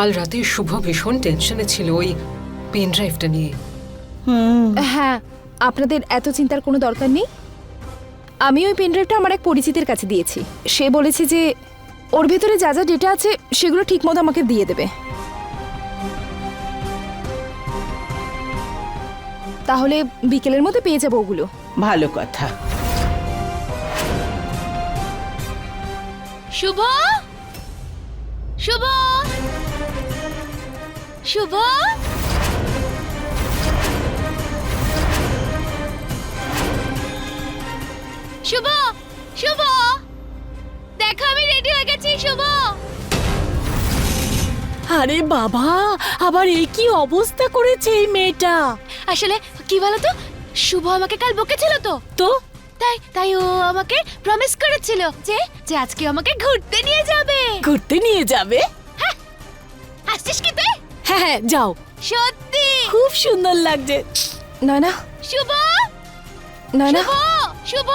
কাল রাতে শুভ ভীষণ টেনশনে ছিল ওই পেন ড্রাইভটা নিয়ে। হ্যাঁ আপনাদের এত চিন্তার কোনো দরকার নেই? আমি ওই পেনড্রাইভটা আমার এক পরিচিতের কাছে দিয়েছি। সে বলেছে যে ওর ভেতরে যা যা ডেটা আছে সেগুলো ঠিকমতো আমাকে দিয়ে দেবে। তাহলে বিকেলের মধ্যে পেয়ে যাব ওগুলো। ভালো কথা। শুভ? শুভ? শুভ শুভ শুভ। দেখো আমি রেডি হয়ে গেছি শুভ। আরে বাবা আবার এই কি অবস্থা করেছে এই মেয়েটা? আসলে কি বলো তো শুভ আমাকে কাল বকেছিল তো। তো? তাই তাই ও আমাকে প্রমিস করেছিল যে যে আজকে আমাকে ঘুরতে নিয়ে যাবে। ঘুরতে নিয়ে যাবে? হাসছিস কি তুই? হ্যাঁ হ্যাঁ যাও। সত্যি? খুব সুন্দর লাগছে। নয়না? শুভ? নয়না? শুভ? শুভ?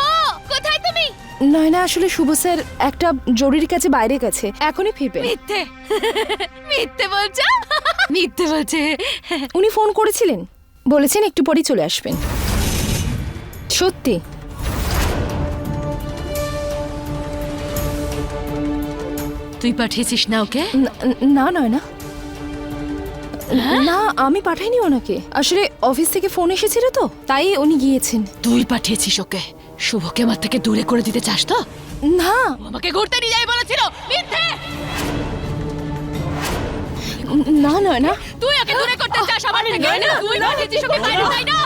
কোথায় তুমি? নয়না আসলে শুভ স্যার একটা জরুরি কাছে বাইরে গেছে। এখনই ফিরবে। মিথ্যে। মিথ্যে বলছো? মিথ্যে বলছে। উনি ফোন করেছিলেন। বলেছেন একটু পরেই চলে আসবেন। সত্যি। তুই পাঠিয়েছিস না ওকে? না- না নয় না না আমি পাঠাইনি ওনাকে। আসলে অফিস থেকে ফোন এসেছিল তো তাই উনি গিয়েছেন। তুই পাঠিয়েছিস ওকে। শুভকে আমার থেকে দূরে করে দিতে চাস তো? না। আমাকে ঘুরতে নিয়ে যাই বলেছিল মিথ্যে! না না না। তুই ওকে দূরে করতে চাস আমার থেকে। তুই পাঠিয়েছিস ওকে বাইরে তাই না?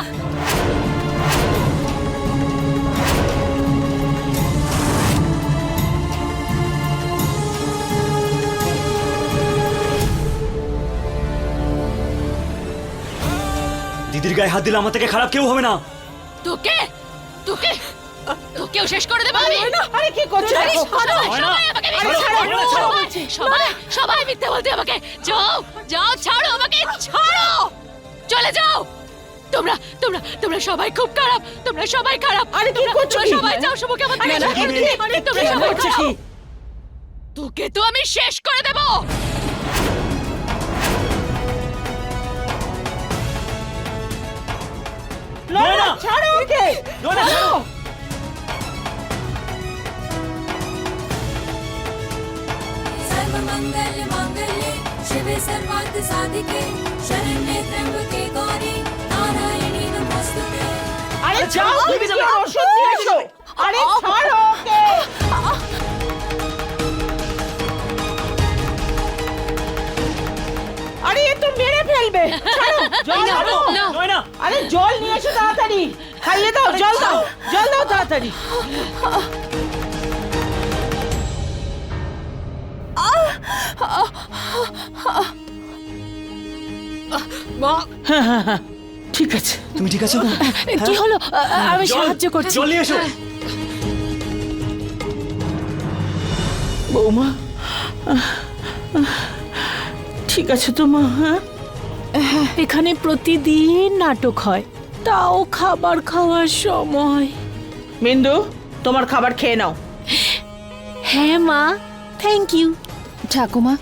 গায়ে হাত দিলে আমার থেকে খারাপ কেউ হবে না। তোকে? তোকে? তোকেও শেষ করে দেবো আমি? আরে কি করছ? সবাই, সবাই মিথ্যে বলতে আমাকে। যাও যাও ছাড়ো আমাকে ছাড়ো! চলে যাও! তোমরা তোমরা তোমরা সবাই খুব খারাপ তোমরা সবাই খারাপ। আরে কি করছ সবাই যাও শুভকে আমার তোমরা সবাই খারাপ। তোকে তো আমি শেষ করে দেব। ছাড়ো ওকে নয়না, ছাড়ো। सर्वमङ्गल माङ्गल्ये शिवे सर्वार्थ साधिके शरण्ये त्र्यम्बके गौरी नारायणी नमोस्तुते আরে যাও তুমি গিয়ে ওষুধ নিয়ে এসো আরে ছাড়ো ওকে আরে এ তো মেরে ফেলবে ছাড়ো জল আনো নয়না আরে জল নিয়ে এসো তাড়াতাড়ি খাইয়ে দাও জল দাও জল দাও তাড়াতাড়ি। মা। ঠিক আছে। তুমি ঠিক আছো? কি হলো? আমি সাহায্য করছি। এসো। বৌমা। ঠিক আছে তো মা হ্যাঁ? এখানে প্রতিদিন নাটক হয়। তাও খাবার খাওয়ার সময়। মিন্দু তোমার খাবার খেয়ে নাও। হ্যাঁ মা। থ্যাংক ইউ ঠাকুমা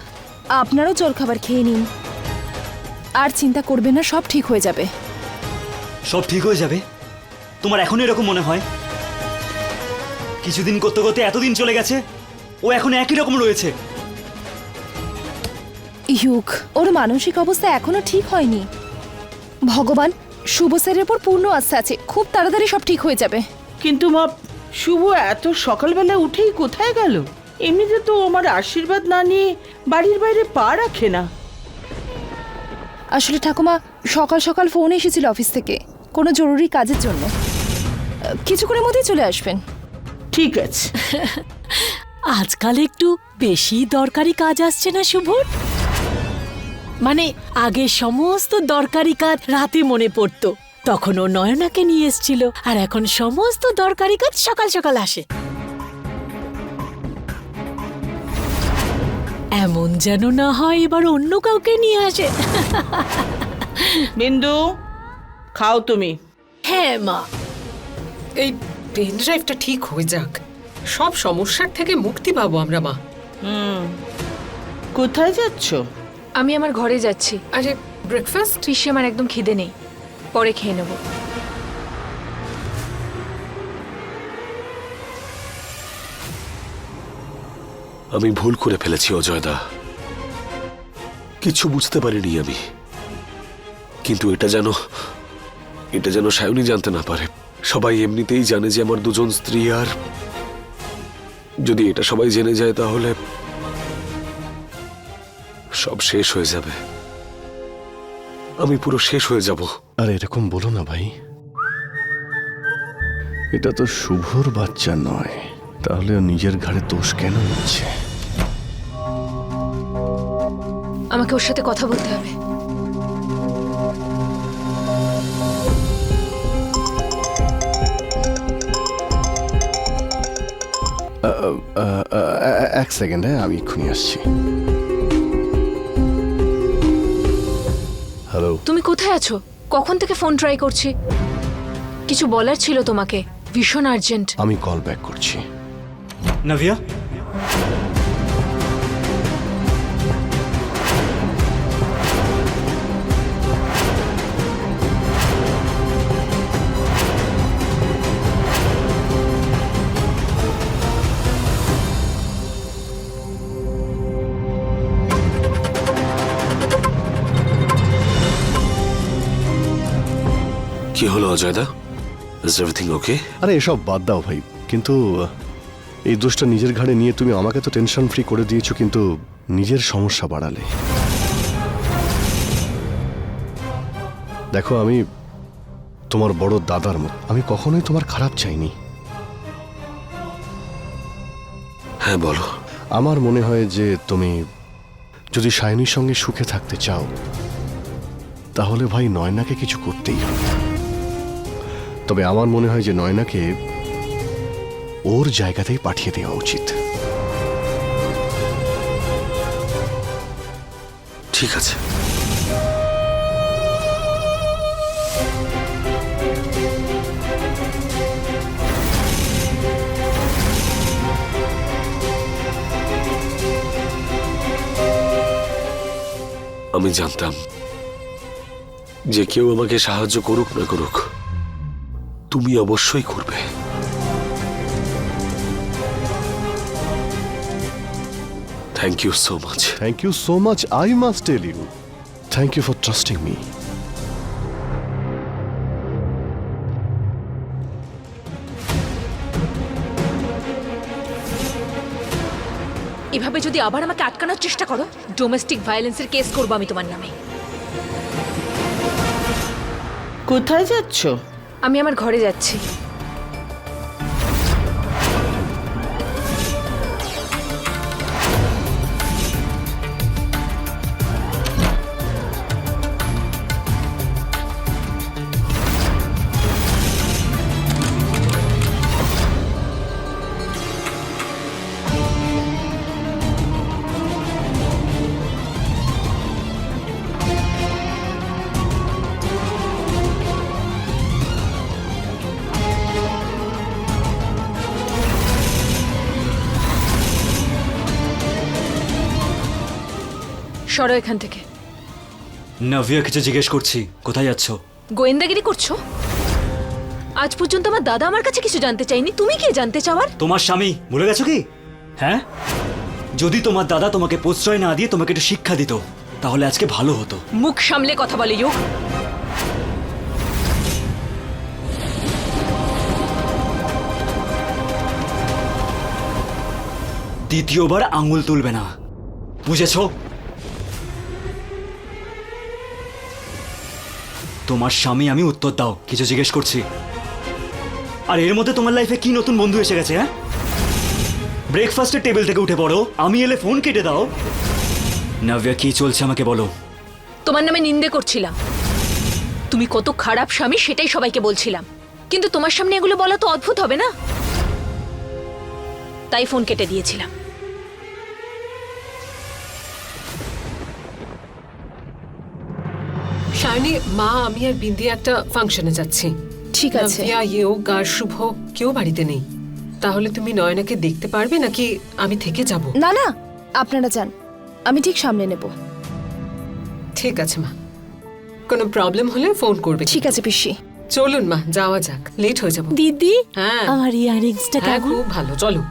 আপনারও জলখাবার খেয়ে নিন। আর চিন্তা করবেন না সব ঠিক হয়ে যাবে। সব ঠিক হয়ে যাবে? তোমার এখনও এরকম মনে হয়? কিছুদিন করতে করতে এতদিন চলে গেছে ও এখন একই রকম রয়েছে। ইউক ওর মানসিক অবস্থা এখনও ঠিক হয়নি। ভগবান শুভ স্যারের উপর পূর্ণ আস্থা আছে। খুব তাড়াতাড়ি সব ঠিক হয়ে যাবে। কিন্তু মা শুভ এত সকালবেলা উঠেই কোথায় গেল? এমনিতে তো আমার আশীর্বাদ না নিয়ে বাড়ির বাইরে পা রাখে না। আসলে ঠাকুমা সকাল সকাল ফোন এসেছিল অফিস থেকে কোনো জরুরি কাজের জন্য। কিছুক্ষণের মধ্যেই চলে আসবেন। ঠিক আছে। আজকাল একটু বেশি দরকারি কাজ আসছে না শুভর? মানে আগে সমস্ত দরকারি কাজ রাতে মনে পড়তো। তখন ও নয়নাকে নিয়ে এসছিল আর এখন সমস্ত দরকারি কাজ সকাল সকাল আসে। এমন যেন না হয় এবার অন্য কাউকে নিয়ে আসে। বিন্দু খাও তুমি। হ্যাঁ মা। এই পেন ড্রাইভটা ঠিক হয়ে যাক। সব সমস্যার থেকে মুক্তি পাবো আমরা মা। হুম। কোথায় যাচ্ছ? আমি আমার ঘরে যাচ্ছি। আরে ব্রেকফাস্ট পিসে আমার একদম খিদে নেই। পরে খেয়ে নেব। আমি ভুল করে ফেলেছি অজয়দা। কিছু বুঝতে পারিনি আমি। কিন্তু এটা যেন এটা যেন সায়নী জানতে না পারে। সবাই এমনিতেই জানে যে আমার দুজন স্ত্রী আর যদি এটা সবাই জেনে যায় তাহলে সব শেষ হয়ে যাবে। আমি পুরো শেষ হয়ে যাব। আর এরকম বলো না ভাই। এটা তো শুভর বাচ্চা নয়। তাহলে নিজের ঘাড়ে দোষ কেন নিচ্ছে? আমাকে ওর সাথে কথা বলতে হবে। এক সেকেন্ড হ্যাঁ আমি এক্ষুনি আসছি। তুমি কোথায় আছো? কখন থেকে ফোন ট্রাই করছি? কিছু বলার ছিল তোমাকে ভীষণ আর্জেন্ট আমি কল ব্যাক করছি। নাভিয়া? হলো অজয়দা? ইজ এভরিথিং ওকে আরে এসব বাদ দাও ভাই। কিন্তু এই দোষটা নিজের ঘাড়ে নিয়ে তুমি আমাকে তো টেনশন ফ্রি করে দিয়েছ কিন্তু নিজের সমস্যা বাড়ালে। দেখো আমি তোমার বড় দাদার মত। আমি কখনোই তোমার খারাপ চাইনি। হ্যাঁ বলো। আমার মনে হয় যে তুমি যদি সায়নীর সঙ্গে সুখে থাকতে চাও তাহলে ভাই নয়নাকে কিছু করতেই হবে। তবে আমার মনে হয় যে নয়নাকে ওর জায়গাতেই পাঠিয়ে দেওয়া উচিত। ঠিক আছে। আমি জানতাম যে কেউ আমাকে সাহায্য করুক না করুক। তুমি অবশ্যই করবে thank you so much thank you so much I must tell you thank you for trusting me এভাবে যদি আবার আমাকে আটকানোর চেষ্টা করো ডোমেস্টিক ভায়োলেন্সের কেস করব আমি তোমার নামে। কোথায় যাচ্ছ? আমি আমার ঘরে যাচ্ছি। সরো এখান থেকে। নাভিয়া কিছু জিজ্ঞেস করছি কোথায় যাচ্ছ? গোয়েন্দাগিরি করছ? আজ পর্যন্ত আমার দাদা আমার কাছে কিছু জানতে চাইনি তুমি কি জানতে চাওয়ার তোমার স্বামী ভুলে গেছো কি? হ্যাঁ? যদি তোমার দাদা তোমাকে প্রশ্রয় না দিয়ে তোমাকে একটু শিক্ষা দিত তাহলে আজকে ভালো হতো। মুখ সামলে কথা বলে ইউ দ্বিতীয়বার আঙুল তুলবে না। বুঝেছ? তোমার স্বামী আমি উত্তর দাও, কিছু জিজ্ঞেস করছি। আর এর মধ্যে তোমার লাইফে কি নতুন বন্ধু এসে গেছে হ্যাঁ? ব্রেকফাস্টের টেবিল থেকে উঠে পড়ো, আমি এলে ফোন কেটে দাও। নাভিয়া, কি চলছে আমাকে বলো। তোমার নামে নিন্দে করছিলাম। তুমি কত খারাপ স্বামী সেটাই সবাইকে বলছিলাম। কিন্তু তোমার সামনে এগুলো বলা তো অদ্ভুত হবে না? তাই ফোন কেটে দিয়েছিলাম। শায়নি মা আমি আর বিন্দি একটা ফাংশনে যাচ্ছি। ঠিক আছে। নাভিয়া ইয়োগ আর শুভ কেউ বাড়িতে নেই। তাহলে তুমি নয়নাকে দেখতে পারবে নাকি আমি থেকে যাব? না না আপনারা যান। আমি ঠিক সামলে নেব। ঠিক আছে মা। কোনো প্রবলেম হলে ফোন করবে ঠিক আছে পিসি। চলুন মা যাওয়া যাক। লেট হয়ে যাব। দিদি হ্যাঁ। আমার ইয়ারিংসটা কেমন খুব ভালো চলো।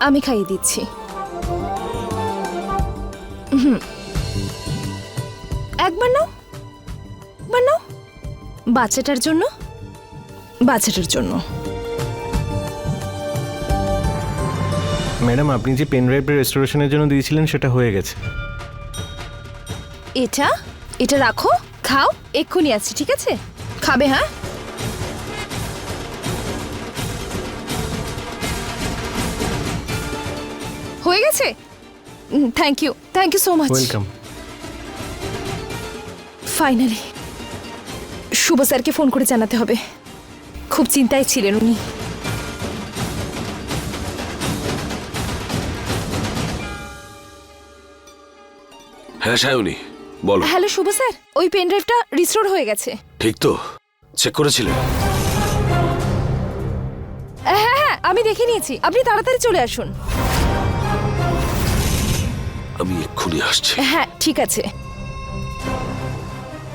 আমি খাইয়ে দিচ্ছি। একবার নাও। একবার নাও। বাচ্চাটার জন্য? বাচ্চাটার জন্য। ম্যাডাম আপনি যে পেন ড্রাইভটা রেস্টোরেশনের জন্য দিয়েছিলেন সেটা হয়ে গেছে। এটা? এটা রাখো। খাও। এক্ষুনি আসছি ঠিক আছে? খাবে হ্যাঁ? হয়ে গেছে? Thank you thank you so much welcome finally Shubho স্যারকে ফোন করে জানাতে হবে। খুব চিন্তায় ছিলেন উনি। হ্যাঁ সায়নী বলো। হ্যালো শুভ স্যার ওই পেন ড্রাইভটা রিস্টোর হয়ে গেছে। ঠিক তো চেক করেছিলে? হ্যাঁ হ্যাঁ আমি দেখে নিয়েছি আপনি তাড়াতাড়ি চলে আসুন। এক্ষুনি আসছে। হ্যাঁ ঠিক আছে।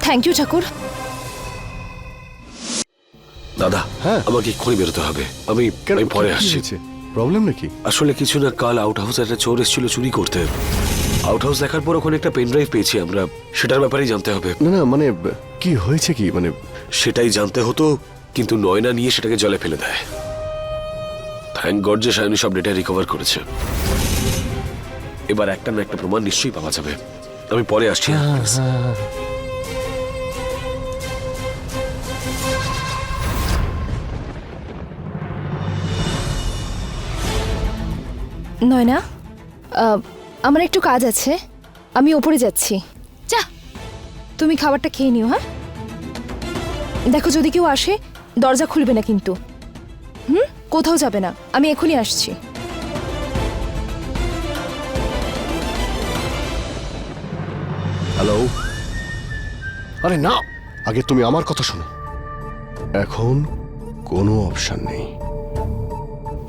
Thank you Thakur. দাদা হ্যাঁ। আমাকে এক্ষুনি বেরোতে হবে। আমি আমি পরে আসছি। প্রবলেম নাকি? আসলে কিছু না কাল আউট হাউস একটা চোর এসেছিল চুরি করতে। আউট হাউস দেখার পর ওখানে একটা পেন ড্রাইভ পেয়েছি আমরা। সেটার ব্যাপারেই জানতে হবে। না না মানে কি হয়েছে কি? মানে সেটাই জানতে হতো কিন্তু নয়না নিয়ে সেটাকে জলে ফেলে দেয়। থ্যাংক গড যে সায়নী সব ডেটা রিকভার করেছে। এবার একটা না একটা প্রমাণ নিশ্চয়ই পাওয়া যাবে। আমি পরে আসছি। নয়না আহ, আমার একটু কাজ আছে। আমি ওপরে যাচ্ছি। যা। তুমি খাবারটা খেয়ে নিও হ্যাঁ? দেখো যদি কেউ আসে দরজা খুলবে না কিন্তু। হুম? কোথাও যাবে না। আমি এখনই আসছি। হ্যালো আরে না, আগে তুমি আমার কথা শোনো। এখন কোনো অপশন নেই।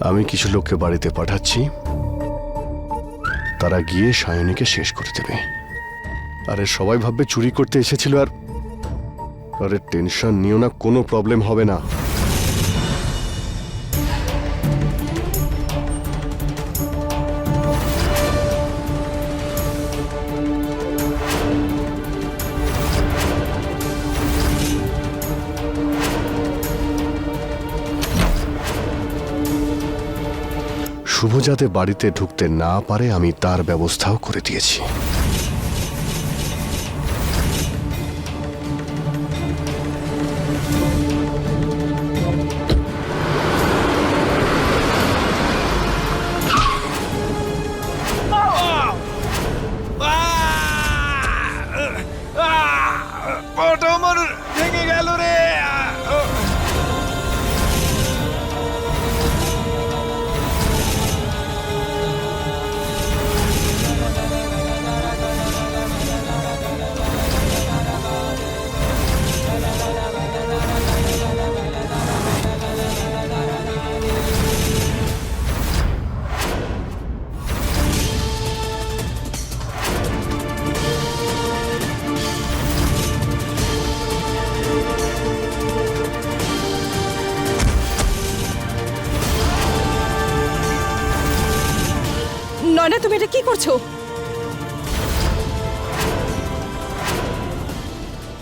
আমি কিছু লোককে বাড়িতে পাঠাচ্ছি। তারা গিয়ে সায়নীকে শেষ করে দেবে। আরে সবাই ভাববে চুরি করতে এসেছিল আর আরে টেনশন নিও না, কোনো প্রবলেম হবে না। শুভ যাতে বাড়িতে ঢুকতে না পারে আমি তার ব্যবস্থাও করে দিয়েছি।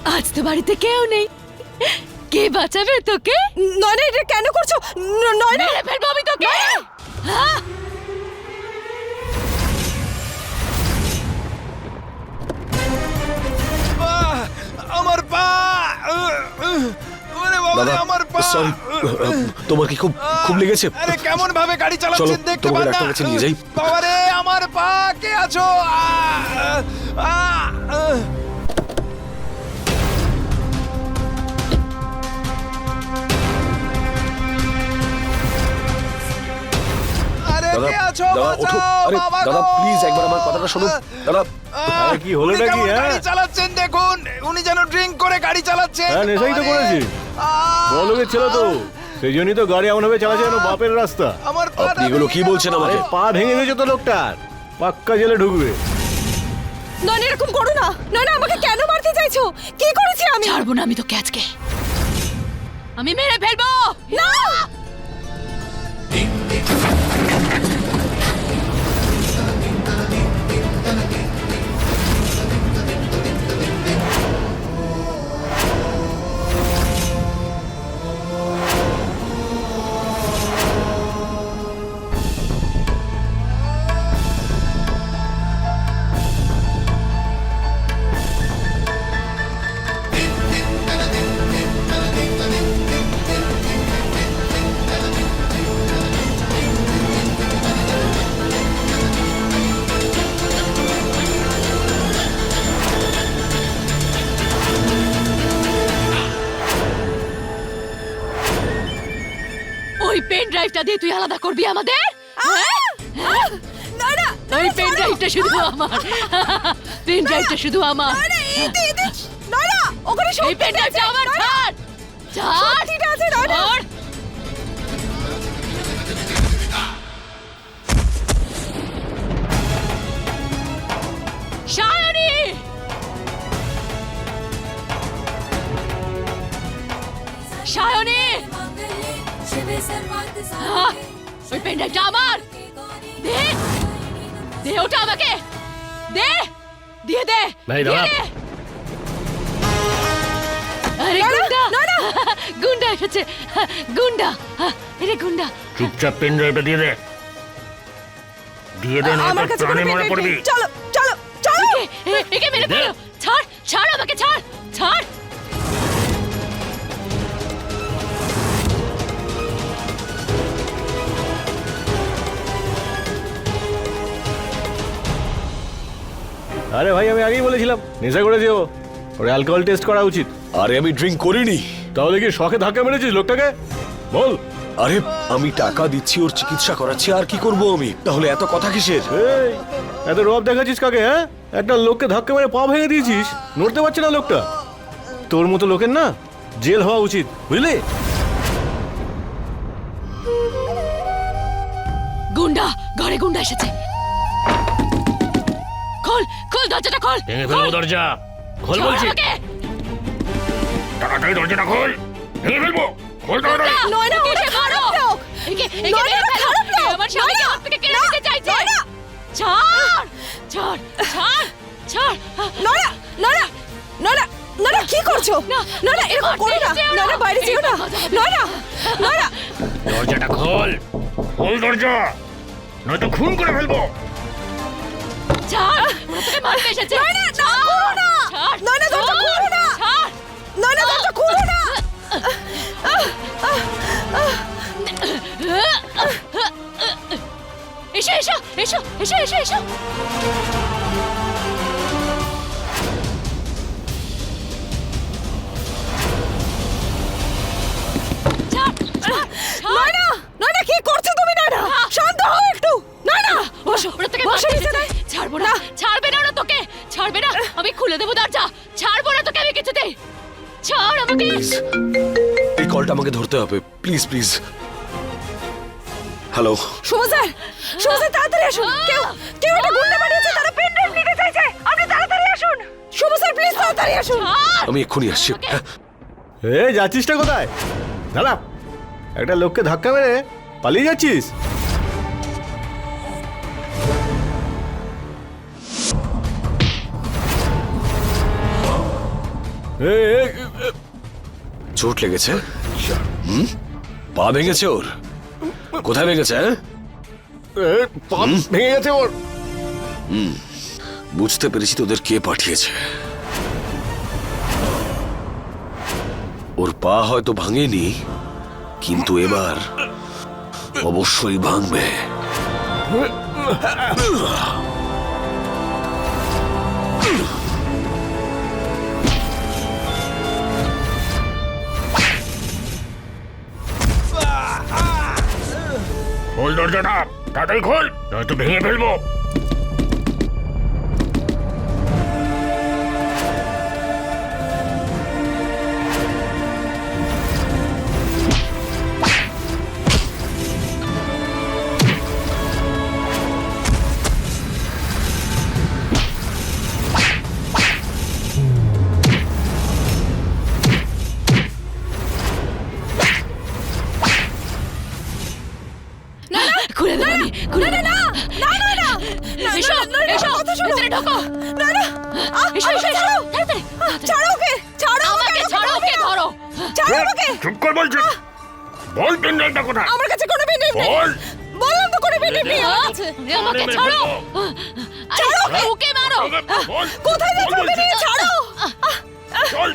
আজ তো বাড়িতে কেউ নেই। কে বাঁচাবে তোকে? নয়না এটা কেন করছ? নয়না! মেরে ফেলব আমি তোকে! হ্যাঁ? আমার পা! সরি তোমার কি খুব খুব লেগেছে। আরে কেমন ভাবে গাড়ি চলো চালাচ্ছেন দেখতে তোমাকে না? ডাক্তার কাছে নিয়ে যাই বাবারে আমার পা কে আছো? আ, আ, কে আছো দাদা ওঠো। আরে দাদা প্লিজ একবার আমার কথাটা শুনুন। দাদা কি হলো নাকি হ্যাঁ? চালাচ্ছেন দেখুন উনি যেন ড্রিঙ্ক করে গাড়ি চালাচ্ছে হ্যাঁ নেশাই তো করেছি। বড়লোকের ছেলে তো। সেই জন্যই তো গাড়ি এমন ভাবে চালাচ্ছে যেন বাপের রাস্তা। আমার আপনি এগুলো কি বলছেন আমাকে? পা ভেঙে দিয়েছে তো লোকটার। পাক্কা জেলে ঢুকবে। নয়না এরকম করো না। নয়না আমাকে কেন মারতে চাইছো? কি করেছি আমি? ছাড়বো না আমি তো ক্যাচকে আমি মেরে ফেলব! না! পেন দিয়ে তুই আলাদা করবি আমাদের? হ্যাঁ? ওই পেন শুধু আমার। পেন শুধু আমার। ওখানে পেন আমার ছাড়। ছাড়। ওই পেন ড্রাইভটা আমার দে দে ওটা আমাকে দে দিয়ে দে ভাই, দিয়ে দাঁড়া। দে। আরে গুন্ডা গুন্ডা এসেছে গুন্ডা আরে গুন্ডা চুপচাপ পেন ড্রাইভটা দিয়ে দে দিয়ে দে আমার কাছে কোনো pen drive নেই। চলো চলো চলো একে এ- একে মেরে দে। ফেলো আরে ভাই আমি আগেই বলেছিলাম নেশা করেছি ও ওর অ্যালকোহল টেস্ট করা উচিত। আরে আমি ড্রিঙ্ক করিনি। তাহলে কি শখে ধাক্কা মেরেছিস লোকটাকে? বল। আরে আমি টাকা দিচ্ছি ওর চিকিৎসা করাচ্ছি আর কি করব আমি? তাহলে এত কথা কিসের? এই এত রব দেখাচ্ছিস কাকে হ্যাঁ? একটা লোককে ধাক্কা মেরে পা ভেঙে দিয়েছিস নড়তে পারছে না লোকটা। তোর মতো লোকের না জেল হওয়া উচিত বুঝলি? গুন্ডা ঘরে গুন্ডা এসেছে। খোল খোল দরজাটা খোল ভেঙে ফেলব দরজা। খোল বলছি। তাড়াতাড়ি দরজাটা খোল। ভেঙে ফেলব। খোল তাড়াতাড়ি। নয়না, ওটা খারাপ লোক। একে একে নয়না, মেরে ওটা ফেলো। খারাপ লোক। আমার স্বামীকে নয়না, থেকে কেড়ে না, নিতে চাইছে। নয়না। ছাড় ছাড় ছাড় ছাড়। নয়না নয়না নয়না নয়না কি করছ? না, নয়না এরকম করো না। নয়না বাইরে যেও না। নয়না। দরজাটা খোল। খোল দরজা। নয়তো খুন করে ফেলব। ছাড়। ওরা তোকে মারতে এসেছে। নয়না, না, করো না। নয়না, দরজা খুলো না। নয়না দরজা খুলো না। এসো এসো এসো এসো এসো এসো। খুলে দেবো দরজা। ছাড়বো না তোকে আমি কিছুতে। ছাড় আমাকে। প্লিজ এই কলটা আমাকে ধরতে হবে। Please please. Hello. Shubho sir Shubho sir তাড়াতাড়ি আসুন। কেউ কেউ একটা গুন্ডা বানিয়েছে তারা পেন ড্রাইভ নিতে চাইছে। আপনি তাড়াতাড়ি আসুন। শুভ স্যার প্লিজ তাড়াতাড়ি আসুন। আমি এক্ষুনি আসছি। হ্যাঁ এ যাচ্ছিসটা কোথায়? দাঁড়া। একটা লোককে ধাক্কা মেরে পালিয়ে যাচ্ছিস। চোট লেগেছে? হুম? পা ভেঙেছে ওর। কোথায় ভেঙেছে হ্যাঁ? পা ভেঙে গেছে ওর। বুঝতে পেরেছি তোদের কে পাঠিয়েছে। ওর পা হয়তো ভাঙেনি কিন্তু এবার অবশ্যই ভাঙবে। খোল দরজাটা। তাড়াতাড়ি খোল নয়তো ভেঙে ফেলব। আমি খুলে না না না না এসো এসো ভেতরে ঢোকো না না এসো এসো এসো তাড়াতাড়ি ছাড়ো ওকে ছাড়ো আমাকে ছাড়ো ওকে ধরো চুপ কর বলছি বল পেন্ডেলটা কোথায় আমার কাছে কোনো পেনড্রাইভ নেই বল বললাম তো কোনো পেনড্রাইভ নেই আমার কাছে আমাকে ছাড়ো ছাড়ো ওকে মারো কোথায় যাচ্ছ বলছি। ছাড়ো চল